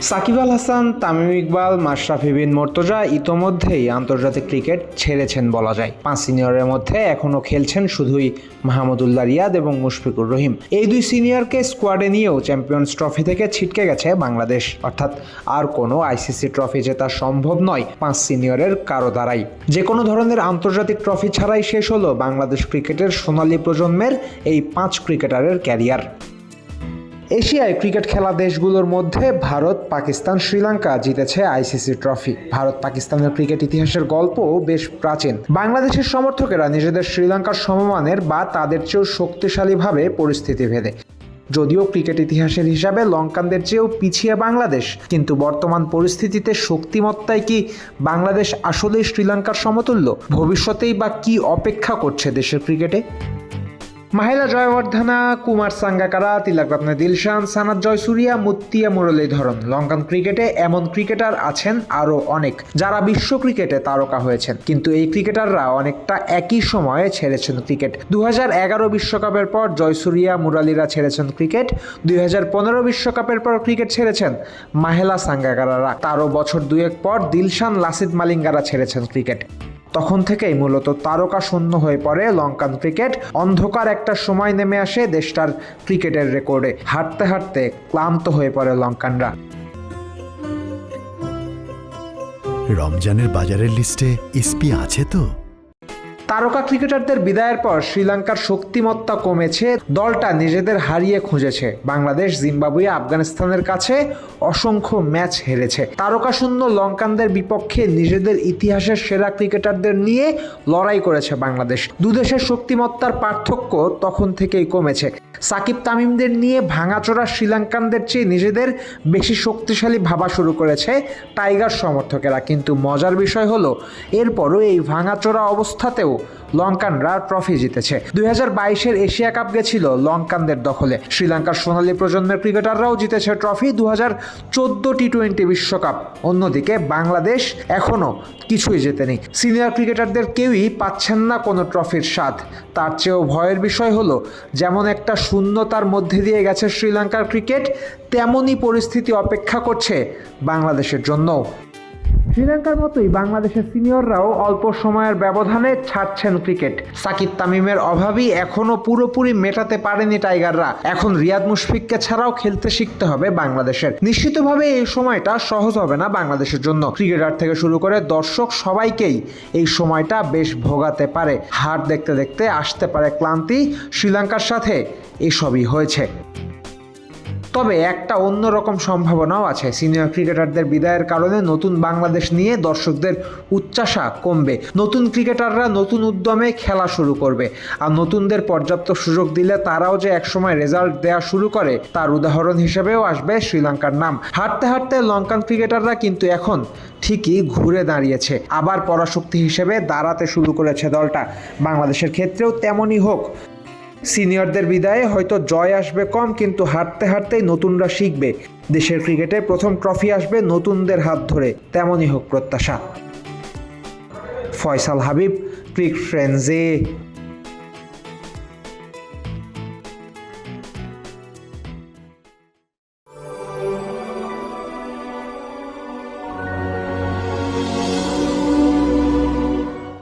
সাকিব আল হাসান, তামিম ইকবাল, মাশরাফি বিন মর্তজা ইতোমধ্যেই আন্তর্জাতিক ক্রিকেট ছেড়েছেন বলা যায়। পাঁচ সিনিয়রের মধ্যে এখনও খেলছেন শুধুই মাহমুদুল্লাহ রিয়াদ এবং মুশফিকুর রহিম। এই দুই সিনিয়রকে স্কোয়াডে নিয়েও চ্যাম্পিয়ন্স ট্রফি থেকে ছিটকে গেছে বাংলাদেশ। অর্থাৎ আর কোনো আইসিসি ট্রফি জেতা সম্ভব নয় পাঁচ সিনিয়রের কারও দ্বারাই। যে কোনো ধরনের আন্তর্জাতিক ট্রফি ছাড়াই শেষ হলো বাংলাদেশ ক্রিকেটের সোনালী প্রজন্মের এই পাঁচ ক্রিকেটারের ক্যারিয়ার। এশিয়ায় ক্রিকেট খেলা দেশগুলোর মধ্যে ভারত, পাকিস্তান, শ্রীলঙ্কা জিতেছে আইসিসি ট্রফি। ভারত, পাকিস্তানের ক্রিকেট ইতিহাসের গল্প বেশ প্রাচীন। বাংলাদেশের সমর্থকেরা নিজেদের শ্রীলঙ্কার সমমানের বা তাদের চেয়েও শক্তিশালীভাবে পরিস্থিতি ভেদে। যদিও ক্রিকেট ইতিহাসের হিসাবে লঙ্কানদের চেয়েও পিছিয়ে বাংলাদেশ, কিন্তু বর্তমান পরিস্থিতিতে শক্তিমত্তায় কি বাংলাদেশ আসলেই শ্রীলঙ্কার সমতুল্য? ভবিষ্যতেই বা কি অপেক্ষা করছে দেশের ক্রিকেটে? মাহিলা জয়বর্ধনা, কুমার সাঙ্গাকারা তিলকরত্ন দিলশান সানাদ জয়সুরিয়া, মুত্তিয়া মুরলীধরন লঙ্কান ক্রিকেটে এমন ক্রিকেটার আছেন আরও অনেক, যারা বিশ্ব ক্রিকেটে তারকা হয়েছেন। কিন্তু এই ক্রিকেটাররা অনেকটা একই সময়ে ছেড়েছেন ক্রিকেট। দু এগারো বিশ্বকাপের পর জয়সুরিয়া মুরালিরা ছেড়েছেন ক্রিকেট। দুই পনেরো বিশ্বকাপের পর ক্রিকেট ছেড়েছেন মাহেলা সাঙ্গাকারারা। তারও বছর দুয়েক পর দিলশান লাসিদ মালিঙ্গারা ছেড়েছেন ক্রিকেট। তখন থেকেই মূলত তারকা শূন্য হয়ে পড়ে লঙ্কান ক্রিকেট। অন্ধকার একটা সময় নেমে আসে দেশটার ক্রিকেটের রেকর্ডে। হাঁটতে হাঁটতে ক্লান্ত হয়ে পড়ে লঙ্কানরা। রমজানের বাজারের লিস্টে ইসপি আছে তো? তারকা ক্রিকেটারদের বিদায়ের পর শ্রীলঙ্কার শক্তিমত্তা কমেছে, দলটা নিজেদের হারিয়ে খুঁজেছে। বাংলাদেশ, জিম্বাবুয়ে, আফগানিস্তানের কাছে অসংখ্য ম্যাচ হেরেছে। তারকা শূন্য লঙ্কানদের বিপক্ষে নিজেদের ইতিহাসের সেরা ক্রিকেটারদের নিয়ে লড়াই করেছে বাংলাদেশ। দুদেশের শক্তিমত্তার পার্থক্য তখন থেকেই কমেছে। সাকিব তামিমদের নিয়ে ভাঙাচোরা শ্রীলঙ্কানদের চেয়ে নিজেদের বেশি শক্তিশালী ভাবা শুরু করেছে টাইগার সমর্থকেরা। কিন্তু মজার বিষয় হলো, এরপরও এই ভাঙাচোরা অবস্থাতেও লঙ্কানরা ট্রফি জিতেছে। দুই হাজার বাইশের এশিয়া কাপ গেছিল লঙ্কানদের দখলে। শ্রীলঙ্কার সোনালী প্রজন্মের ক্রিকেটাররাও জিতেছে ট্রফি দু হাজার চোদ্দ টি টোয়েন্টি বিশ্বকাপ। অন্যদিকে বাংলাদেশ এখনও কিছুই জেতেনি। সিনিয়র ক্রিকেটারদের কেউই পাচ্ছেন না কোনো ট্রফির স্বাদ। তার চেয়েও ভয়ের বিষয় হলো, যেমন একটা শূন্যতার মধ্যে দিয়ে গেছে শ্রীলঙ্কার ক্রিকেট, তেমনই পরিস্থিতি অপেক্ষা করছে বাংলাদেশের জন্যও। শ্রীলঙ্কার মতোই বাংলাদেশের সিনিয়ররাও অল্প সময়ের ব্যবধানে ছাড়ছেন ক্রিকেট। সাকিব তামিমের অভাবই এখনও পুরোপুরি মেটাতে পারেনি টাইগাররা। এখন রিয়াদ মুশফিককে ছাড়াও খেলতে শিখতে হবে বাংলাদেশের। নিশ্চিতভাবে এই সময়টা সহজ হবে না বাংলাদেশের জন্য। ক্রিকেটার থেকে শুরু করে দর্শক সবাইকেই এই সময়টা বেশ ভোগাতে পারে। হার দেখতে দেখতে আসতে পারে ক্লান্তি। শ্রীলঙ্কার সাথে এসবই হয়েছে। তবে একটা অন্যরকম সম্ভাবনাও আছে। সিনিয়র ক্রিকেটারদের বিদায়ের কারণে নতুন বাংলাদেশ নিয়ে দর্শকদের উচ্চাসা কমবে। নতুন ক্রিকেটাররা নতুন উদ্যমে খেলা শুরু করবে। আর নতুনদের পর্যাপ্ত সুযোগ দিলে তারাও যে একসময় রেজাল্ট দেওয়া শুরু করে, তার উদাহরণ হিসেবেও আসবে শ্রীলঙ্কার নাম। হাঁটতে হাঁটতে লঙ্কান ক্রিকেটাররা কিন্তু এখন ঠিকই ঘুরে দাঁড়িয়েছে। আবার পরাশক্তি হিসেবে দাঁড়াতে শুরু করেছে দলটা। বাংলাদেশের ক্ষেত্রেও তেমনই হোক। সিনিয়রদের বিদায়ে হয়তো জয় আসবে কম, কিন্তু হাঁটতে হাঁটতেই নতুনরা শিখবে। দেশের ক্রিকেটে প্রথম ট্রফি আসবে নতুনদের হাত ধরে। তেমনই হোক প্রত্যাশা। ফয়সাল হাবিব, ক্রিক ফ্রেন্ডসে